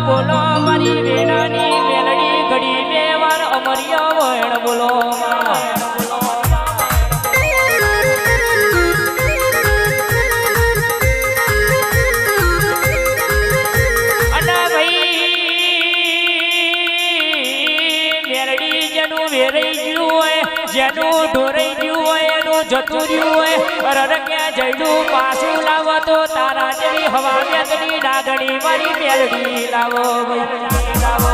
બોલો, મારી વેણાની મેલડી ઘડી બે વાર અમરિયા વણ બોલો હોય એનું જતું રહ્યું હોય અરર ક્યાં જઈડું પાછું લાવો તો તારા જેવી હવા ડાગણી મારી મેલડી લાવો લાવો.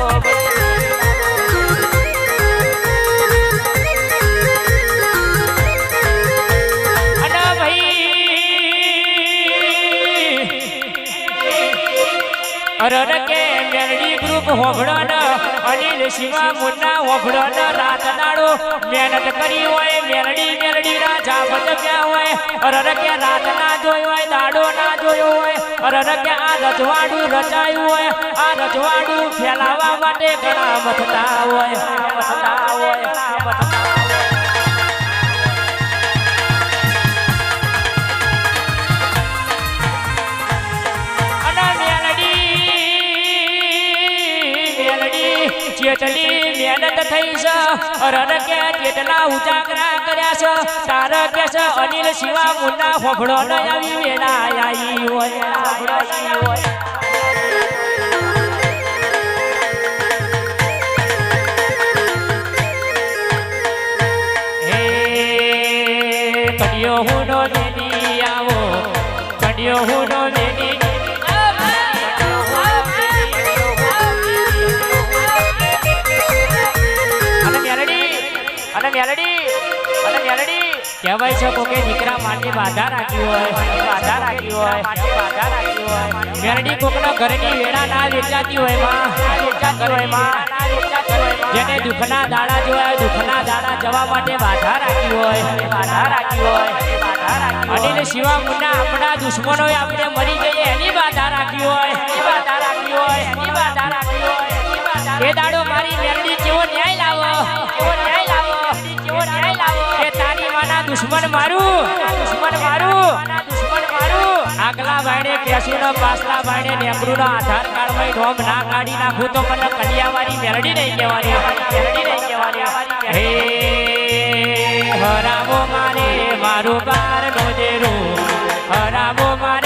અનિલ શિવા મુન્ના હોભળન, રાત દાડો મહેનત કરી હોય, મેલડી મેલડી રાજા બદવ્યા હોય. અરર કે રાત ના જોઈ હોય, દાડો ના જોયો હોય. અરર આ રજવાડું રચાયું હોય, આ રજવાડું ફેલાવા માટે ઘણા મથતા હોય મથતા હોય મથતા જેટલી મહેનત થઈ છે અરર કે જેટલા ઉજાગરા કર્યા છે, તાર કે છે, અનિલ શિવા મુન્ના હોભળો ન આવી વેલા આવી હોય હોભળો આવી હોય. હે કડિયો હુનો આવો કડિયો હુનો અને અને મેલડી કહેવાય છે કોકે દીકરા માટે બાધા રાખી હોય, બાધા રાખી હોય, બાધા રાખી હોય. મેલડી કોકના ઘરની વેળા ના વેચાતી હોયમાં. વેચાતી હોયમાં. જેને દુઃખના દાડા જોયા, દુઃખના દાડા જવા માટે બાધા રાખી હોય, બાધા રાખી હોય. બાધા રાખી શિવા મુન્ના આપણા દુશ્મનોએ આપણે મરી જઈએ એની બાધા રાખી હોય. એની બાધા રાખી હોય એની બાધા રાખી હોય એ દાડો મારી મેલડી કેવો ન્યાય લાવો? દુશ્મન મારું દુશ્મન મારું દુશ્મન મારું. આગલા ભાઈને કેસુનો પાછલા ભાઈને નેકરુનો આધાર કાર્ડમાં ઢોમ ના કાઢી નાખું તો મને કન્યાવાળી મેરડી નહીં કહેવાની, મેરડી નહીં કહેવાની. હે મારે મારું બાર નો દેરું હરામો મારે